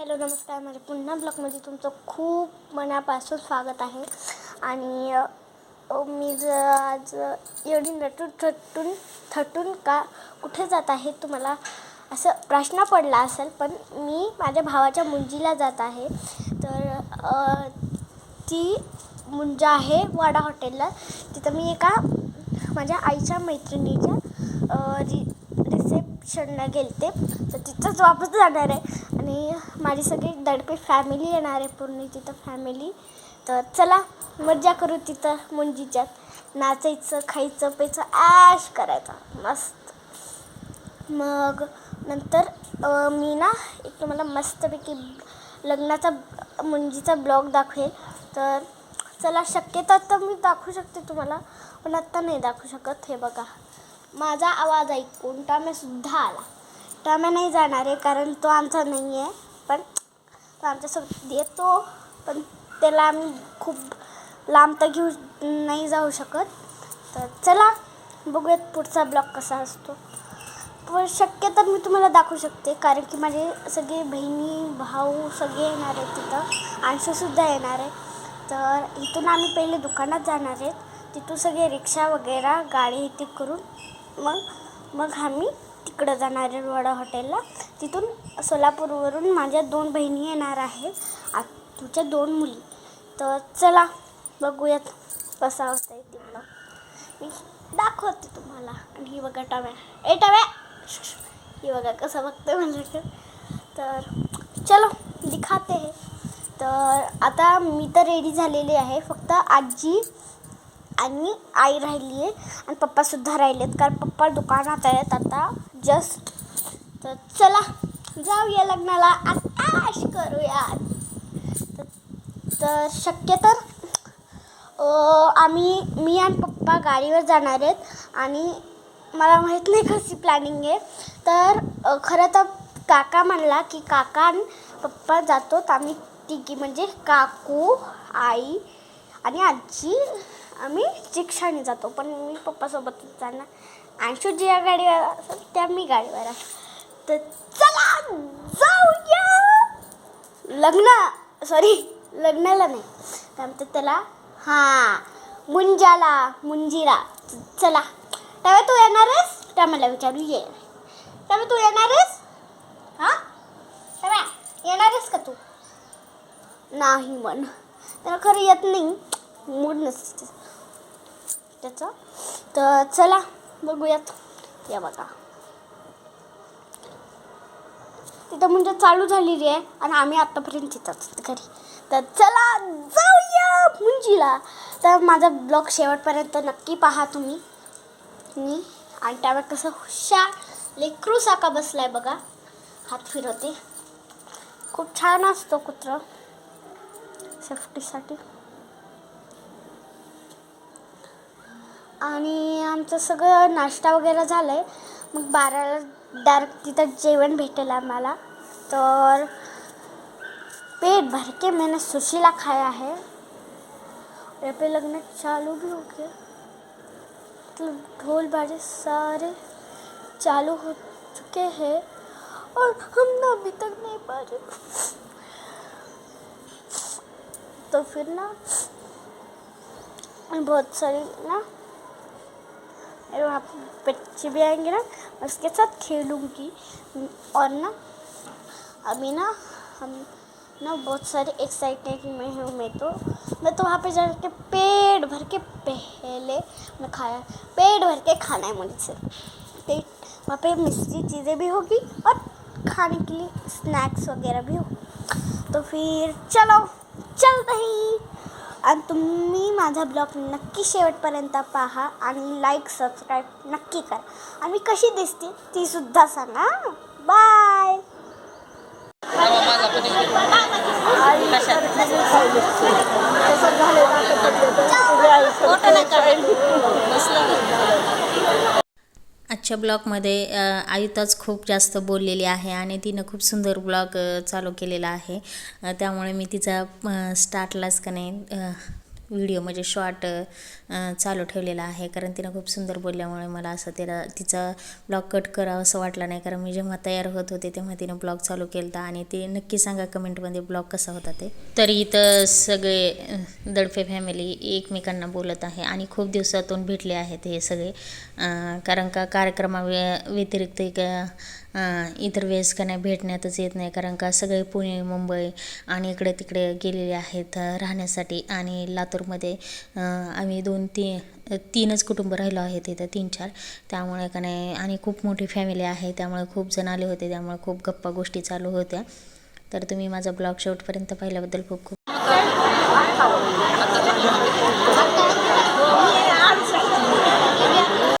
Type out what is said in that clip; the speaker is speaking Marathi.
हॅलो नमस्कार. माझ्या पुन्हा ब्लॉगमध्ये तुमचं खूप मनापासून स्वागत आहे. आणि मी ज आज एवढी नटून थटून थटून का कुठे जात आहे तुम्हाला असं प्रश्न पडला असेल पण मी माझ्या भावाच्या मुंजीला जात आहे. तर ती मुंजा आहे वाडा हॉटेलला. तिथं मी एका माझ्या आईच्या मैत्रिणीच्या रि रिसेप्शनला गेलते. तर तिथंच वापस जाणार आहे. आणि माझी सगळी दडपे फॅमिली येणार आहे पूर्ण तिथं फॅमिली तर चला मज्जा करू तिथं मुंजीच्यात. नाचायचं खायचं प्यायचं ॲश करायचं. मस्त. मग नंतर मी ना एक तुम्हाला मस्तपैकी लग्नाचा मुंजीचा ब्लॉग दाखवेल तर चला शक्यता तर मी दाखवू शकते तुम्हाला पण आत्ता नाही दाखवू शकत हे बघा. माझा आवाज ऐकून टाम्यासुद्धा आला. टाम्या नाही जाणार आहे कारण तो आमचा नाही आहे. पण तो आमच्यासोबत येतो पण त्याला आम्ही खूप लांब तर घेऊ नाही जाऊ शकत. तर चला बघूयात पुढचा ब्लॉग कसा असतो. पण शक्य तर मी तुम्हाला दाखवू शकते कारण की माझे सगळे बहिणी भाऊ सगळे येणार आहेत तिथं. अंशूसुद्धा येणार आहे. तर इथून आम्ही पहिले दुकानात जाणार आहेत. तिथून सगळे रिक्षा वगैरे गाडी इथे करून मग मग आम्ही तिकडं जाणार आहे वडा हॉटेलला. तिथून सोलापूरवरून माझ्या दोन बहिणी येणार आहेत. तुमच्या दोन मुली. तर चला बघूयात कसा होता आहे तिकडं मी दाखवते तुम्हाला. आणि ही बघा टव्या. ए टव्या! ही बघा कसं बघतं माझ्याकडे. तर चलो दिखाते हे. तर आता मी तर रेडी झालेली आहे. फक्त आजी आणि आई राहिली आहे आणि पप्पासुद्धा राहिलेत. कारण पप्पा दुकानात आहेत आता जस्ट तर चला जाऊया लग्नाला. आताश करूया. तर तर शक्य तर आम्ही मी आणि पप्पा गाडीवर जाणार आहेत. आणि मला माहीत नाही कशी प्लॅनिंग आहे. तर खरं तर काका म्हणला की काका आणि पप्पा जातो. आम्ही तिघी म्हणजे काकू आई आणि आजी आम्ही रिक्षाने जातो पण मी पप्पासोबतच जाणार. अंशू ज्या गाडीवर असेल त्या मी गाडीवर तर चला जाऊया. लग्न सॉरी लग्नाला नाही. काय म्हणतात त्याला हां मुंजाला मुंजीला चला. तेव्हा तू येणार आहेस त्या मला विचारू ये. त्यावेळे तू येणार आहेस हां? तेव्हा येणार आहेस का तू? नाही म्हण. त्याला खरं येत नाही. मूड नसते. त्याचं. तर चला बघूयात. या बघा. तिथं म्हणजे चालू झालेली आहे आणि आम्ही आत्तापर्यंत तिथंच घरी. तर चला जाऊया मुंजीला. तर माझा ब्लॉग शेवटपर्यंत नक्की पहा तुम्ही. मी आणि त्यावर कसं हुशार लेकरू साका आहे बघा. हात फिरवते. खूप छान असतो कुत्र. सेफ्टीसाठी आणि आमचं सगळं नाश्ता वगैरे झालं आहे मग बाराला डायरेक्ट तिथं जेवण भेटेल आम्हाला. तर पेट भर के मैंने सुशीला खाया है. और पे लगना चालू भी हो गया. मतलब ढोल बाजे सारे चालू हो चुके हैं और हम ना अभी तक नहीं पा रहे तो फिर ना बहुत सारी ना वहाँ बच्चे भी आएँगे ना, उसके साथ खेलूँगी। और ना, अभी ना, हम ना बहुत सारे एक्साइटेड में हूँ मैं तो। मैं तो वहाँ पे जाके पेट भर के पहले मैं खाया, पेट भर के खाना है मुझे पेट, वहाँ पे मिष्टी चीज़ें भी होगी और खाने के लिए स्नैक्स वगैरह भी हो। तो फिर चलो, चलते ही। आणि तुम्ही माझा ब्लॉग नक्की शेवटपर्यंत पहा आणि लाईक सबस्क्राईब नक्की करा. आणि मी कशी दिसते ती सुद्धा सांगा बाय आजच्या ब्लॉगमध्ये आयुताच खूप जास्त बोललेली आहे आणि तिनं खूप सुंदर ब्लॉग चालू केलेला आहे. त्यामुळे मी तिचा स्टार्टलाच का नाही व्हिडिओ म्हणजे शॉर्ट चालू ठेवलेला आहे. कारण तिनं खूप सुंदर बोलल्यामुळे मला असं तिला तिचा ब्लॉग कट करावं असं वाटलं नाही. कारण मी जेव्हा तयार होत होते तेव्हा तिनं ब्लॉग चालू केला होता आणि ते नक्की सांगा कमेंटमध्ये ब्लॉग कसा होता ते. तर इथं सगळे दडफे फॅमिली एकमेकांना बोलत आहे. आणि खूप दिवसातून भेटले आहेत हे सगळे. कारण का कार्यक्रमा व्य- व्यतिरिक्त एक इतर वेळेस का नाही भेटण्यातच येत नाही. कारण का सगळे पुणे मुंबई आणि इकडे तिकडे गेलेले आहेत राहण्यासाठी. आणि लातूर अं, आम्ही दोन ती तीनच कुटुंब राहिलो आहेत तिथं तीन चार. त्यामुळे का नाही आणि खूप मोठी फॅमिली आहे त्यामुळे खूप जण आले होते त्यामुळे खूप गप्पा गोष्टी चालू होत्या. तर तुम्ही माझा ब्लॉग शेवटपर्यंत पाहिल्याबद्दल खूप खूप